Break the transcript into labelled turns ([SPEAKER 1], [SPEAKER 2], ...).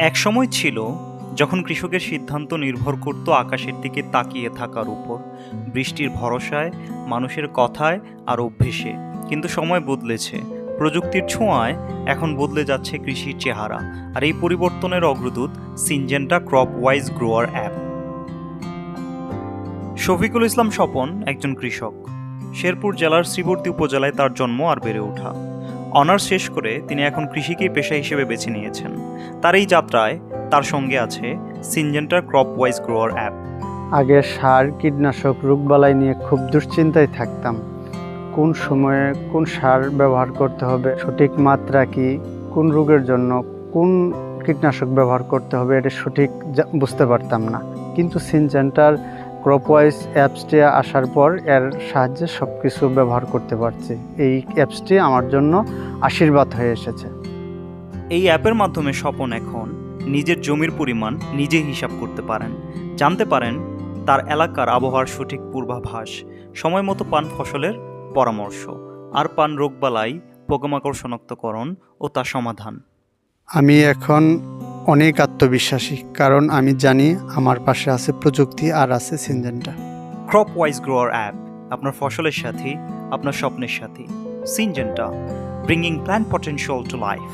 [SPEAKER 1] এক সময় ছিল, যখন কৃষকের সিদ্ধান্ত নির্ভর করত আকাশের দিকে তাকিয়ে থাকার উপর, বৃষ্টির ভরসায়, মানুষের কথায় আর অভ্যেসে। কিন্তু সময় বদলেছে, প্রযুক্তির ছোঁয়ায় এখন বদলে যাচ্ছে কৃষির চেহারা, আর এই পরিবর্তনের অগ্রদূত Syngenta crop wise grower app. Shafiqul Islam Swapan একজন কৃষক। শেরপুর জেলার শ্রীবর্তী উপজেলায় তার জন্ম আর বেড়ে ওঠা। অনার্স শেষ করে তিনি এখন কৃষিকেই পেশা হিসেবে বেছে নিয়েছেন। তার এই যাত্রায় তার সঙ্গে আছে সিনজেন্টার ক্রপ ওয়াইজ গ্রোয়ার অ্যাপ
[SPEAKER 2] আগে সার, কীটনাশক, রোগবালাই নিয়ে খুব দুশ্চিন্তায় থাকতাম। কোন সময়ে কোন সার ব্যবহার করতে হবে, সঠিক মাত্রা কি, কোন রোগের জন্য কোন কীটনাশক ব্যবহার করতে হবে, এটা সঠিক বুঝতে পারতাম না। কিন্তু সিনজেন্টার ক্রপওয়াইজ অ্যাপসটি আসার পর এর সাহায্যে সব কিছু ব্যবহার করতে পারছি। এই অ্যাপসটি আমার জন্য আশীর্বাদ হয়ে এসেছে।
[SPEAKER 1] এই অ্যাপের মাধ্যমে স্বপন এখন নিজের জমির পরিমাণ নিজে হিসাব করতে পারেন। জানতে পারেন তার এলাকার আবহাওয়ার সঠিক পূর্বাভাস সময় মতো পান ফসলের পরামর্শ আর পান রোগবালাই পোকামাকড় শনাক্তকরণ ও তার সমাধান।
[SPEAKER 2] আমি এখন অনেক আত্মবিশ্বাসী, কারণ আমি জানি আমার পাশে আছে প্রযুক্তি আর আছে Syngenta.
[SPEAKER 1] Crop wise grower app আপনার ফসলের সাথে, আপনার স্বপ্নের সাথে। Syngenta bringing plan potential to life